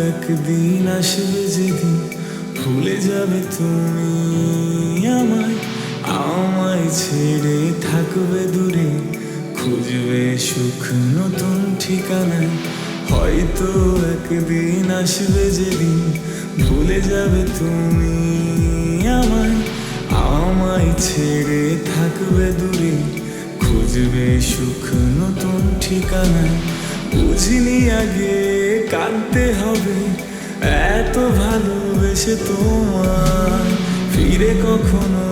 একদিন আসবে যেদিন ভুলে যাবে তুমি আমায়। আমায় ছেড়ে থাকবে দূরে, খুঁজবে সুখ নতুন ঠিকানায়। হয়তো একদিন আসবে যেদিন ভুলে যাবে তুমি আমায়। আমায় ছেড়ে থাকবে দূরে, খুঁজবে সুখ নতুন ঠিকানায়। বুঝিনি আগে কাঁদতে হবে, এত ভালোবেসে তোমার। ফিরে কখনো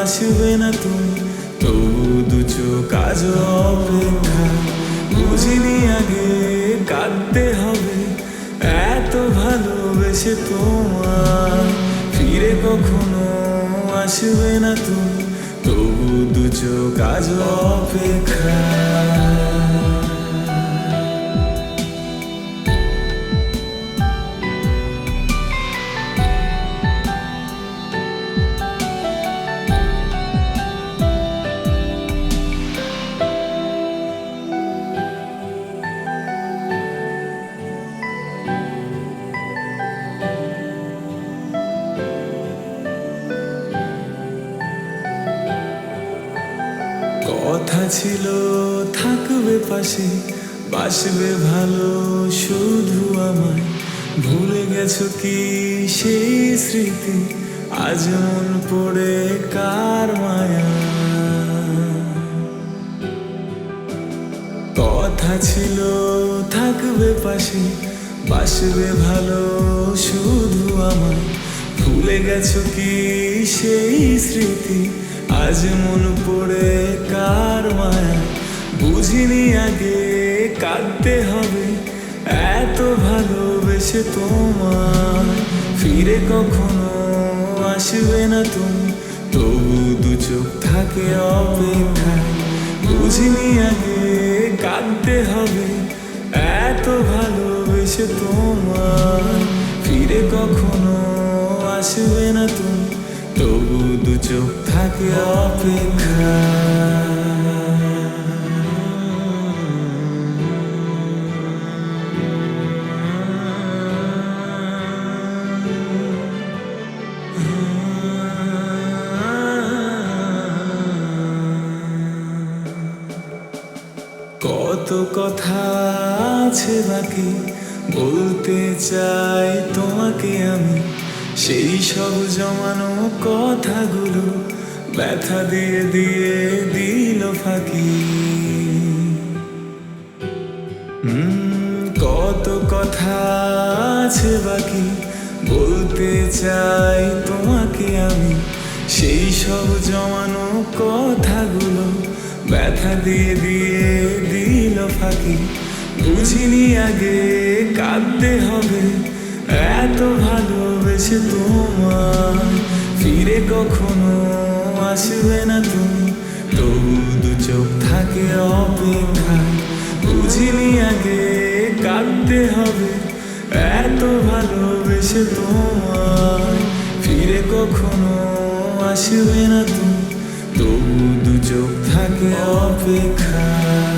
আসবে না তুমি, তবু দু আজ অপেক্ষা। বুঝিনি আগে কাঁদতে হবে, এত ভালোবেসে তোমার। ফিরে কখনো আসবে না তুমি, তবু দু আজ অপেক্ষা। কথা ছিল, থাকবে পাশে, বাসবে ভালো, শুধু আমায়। ভুলে গেছো কি সেই স্মৃতি? আজ মন পড়ে কার মায়া? কথা ছিল, থাকবে পাশে, বাসবে ভালো, শুধু আমায়। ভুলে গেছো কি সেই স্মৃতি? আজ মন পড়ে কার মায়া? বুঝিনি আগে কাঁদতে হবে। এত ভালোবেসে তোমার ফিরে কখনো আসবে না তুমি। তবু দু চোখ থাকে অপেক্ষায় বুঝিনি আগে কাঁদতে হবে। এত ভালোবেসে তোমার ফিরে কখনো আসবে না তুমি। চোখ থাকে অপেক্ষা। কত কথা আছে বাকি বলতে চাই তোমাকে আমি। সেই সব জমানো কথাগুলো ব্যথা দিয়ে দিয়ে দিল ফাঁকি। কত কথা আছে বাকি, বলতে চাই তোমাকে আমি। সেই সব জমানো কথাগুলো ব্যথা দিয়ে দিয়ে দিল ফাঁকি। বুঝিনি আগে কাঁদতে হবে, এত ভালোবেসে তোমার। ফিরে কখনো আসবে না তুমি। তবু দু চোখ থাকে অপেক্ষায়। বুঝিনি আগে কাঁদতে হবে। এত ভালোবেসে তোমার। ফিরে কখনো আসবে না তুমি। তবু দু চোখ থাকে অপেক্ষা